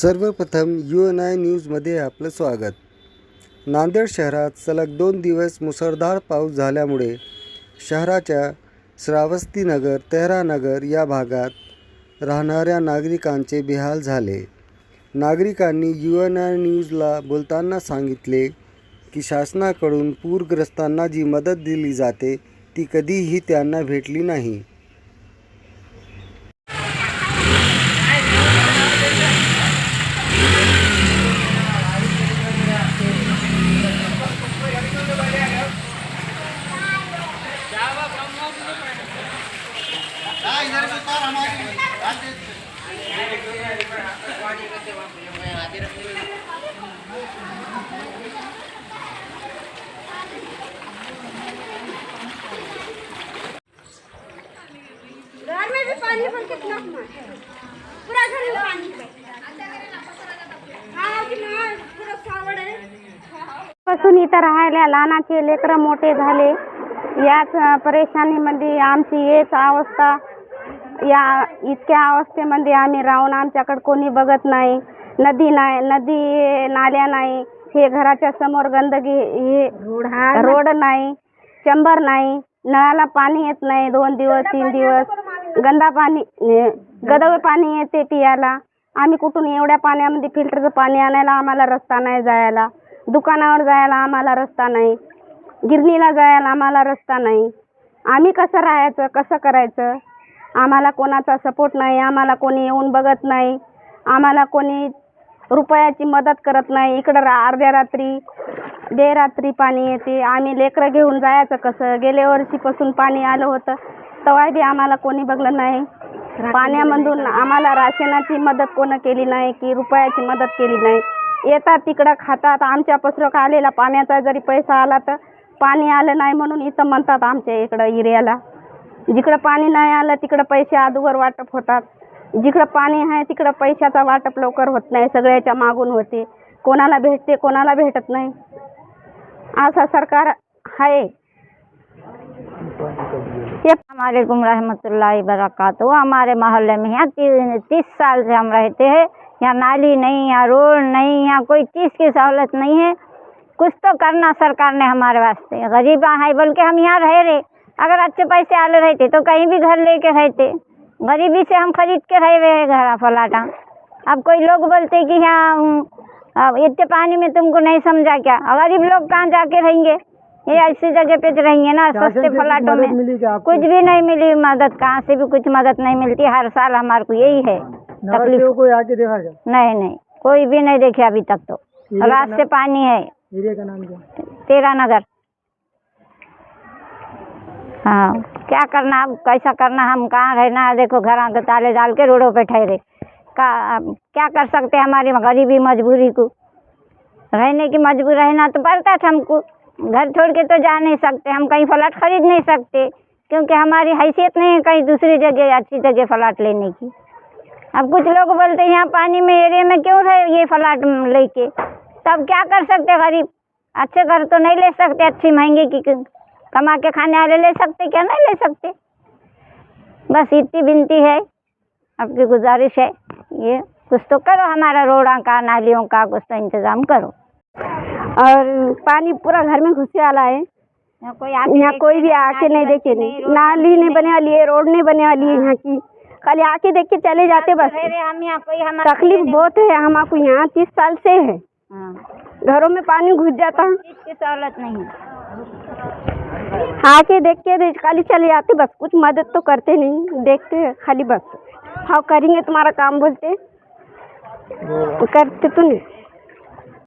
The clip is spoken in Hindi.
सर्वप्रथम यू एन आय न्यूजमध्ये आपलं स्वागत. नांदेड शहरात सलग दोन दिवस मुसळधार पाऊस झाल्यामुळे शहराच्या श्रावस्तीनगर तेहरानगर या भागात राहणाऱ्या नागरिकांचे बेहाल झाले. नागरिकांनी यू एन आय न्यूजला बोलताना सांगितले की शासनाकडून पूरग्रस्तांना जी मदत दिली जाते ती कधीही त्यांना भेटली नाही. घर में भी पानी पर कितना है। पूरा घर में पानी है। हाँ कि पूरा सावड है। पासून इथं राहायला लहानाचे लेकरं मोठे झाले. याच परेशानीमध्ये आमची हेच अवस्था. या इतक्या अवस्थेमध्ये आम्ही राहून आमच्याकडे कोणी बघत नाही. नदी नाही नदी नाल्या नाही हे घराच्या समोर गंदगी हे रोड नाही चंबर नाही नळाला पाणी येत नाही दोन दिवस तीन दिवस. गंदा पाणी अ, गदळ पाणी येते पियाला. आम्ही कुठून एवढ्या पाण्यामध्ये फिल्टरचं पाणी आणायला आम्हाला रस्ता नाही जायला. दुकानावर जायला आम्हाला रस्ता नाही. गिरणीला जायला आम्हाला रस्ता नाही. आम्ही कसं राहायचं कसं करायचं? आम्हाला कोणाचा सपोर्ट नाही आम्हाला कोणी येऊन बघत नाही आम्हाला कोणी रुपयाची मदत करत नाही. इकडं रा अर्ध्या रात्री बेरात्री पाणी येते. आम्ही लेकरं घेऊन जायचं कसं? गेल्या वर्षीपासून पाणी आलं होतं. तेव्हा बी आम्हाला कोणी बघलं नाही. पाण्यामधून आम्हाला राशनाची मदत कोणं केली नाही की रुपयाची मदत केली नाही. येतात तिकडं खातात. आमच्या पसरक आलेला पाण्याचा जरी पैसा आला तर पाणी आलं नाही म्हणून इथं म्हणतात आमच्या इकडं एरियाला. जिकडं पाणी नाही आलं तिकडं पैसे अगोदर वाटप होतात. जिकडं पाणी आहे तिकडं पैशाचा वाटप लवकर होत नाही सगळ्याच्या मागून होते. कोणाला भेटते कोणाला भेटत नाही. असं सरकार आहे. वालेकुम रहमतुल्लाहि बरकातहू हमारे मोहल्ले में यहाँ ती, तीस साल से हम रहते हैं. यहाँ नाली नहीं यहाँ रोड नहीं यहाँ कोई चीज़ की सहूलत नहीं है. कुछ तो करना सरकार ने हमारे वास्ते. गरीबा है बोल के हम यहाँ रह रहे. अगर अच्छे पैसे आले रहते तो कहीं भी घर लेके रहते। गरीबी से हम खरीद के रह रहे हैं घर फलाटा। अब कोई लोग बोलते कि यहाँ हम्म, इतने पानी में तुमको नहीं समझा क्या? गरीब लोग कहाँ जाके रहेंगे? ये ऐसी जगह पे तो रहेंगे ना सस्ते फ्लैटों में। कुछ भी नहीं मिली मदद कहाँ से भी कुछ मदद नहीं मिलती। हर साल हमारे को यही है तकलीफ़। कोई आके देखा नहीं नहीं कोई भी नहीं देखे अभी तक तो। से पानी है। तेरा नगर। हाँ। क्या करना अब? कैसा करना? हम कहाँ रहना है? देखो, घर के ताले डाल के रोडों पे ठहरे। का क्या कर सकते हमारी गरीबी मजबूरी को? रहने की मजबूर, रहना तो पड़ता था हमको। घर छोड़ के तो जा नहीं सकते। हम कहीं फ्लैट खरीद नहीं सकते, क्योंकि हमारी हैसियत नहीं है कहीं दूसरी जगह, अच्छी जगह फ्लैट लेने की। अब कुछ लोग बोलते हैं, यहाँ पानी में, एरिया में क्यों रहे ये फ्लैट लेके? तब क्या कर सकते गरीब? अच्छे घर तो नहीं ले सकते, अच्छी महँगी की- कमा के खाने वाले ले सकते क्या नहीं ले सकते? बस इतनी विनती है आपकी गुजारिश है। ये कुछ तो करो हमारा रोड़ा का नालियों का कुछ तो इंतज़ाम करो। और पानी पूरा घर में घुसे वाला है। यहाँ कोई यहाँ कोई भी आके नहीं देखे नहीं नाली नहीं बने वाली है रोड नहीं बने वाली है यहाँ की। खाली आके देख के चले जाते बस। हम यहाँ कोई तकलीफ़ बहुत है हम आपको यहाँ तीस साल से है। हाँ। घरों में पानी घुस जाता। है सहूलत नहीं आके देख के खाली चले जाते बस कुछ मदद तो करते नहीं। देखते खाली बस। हाँ करेंगे तुम्हारा काम बोलते? करते तो नहीं।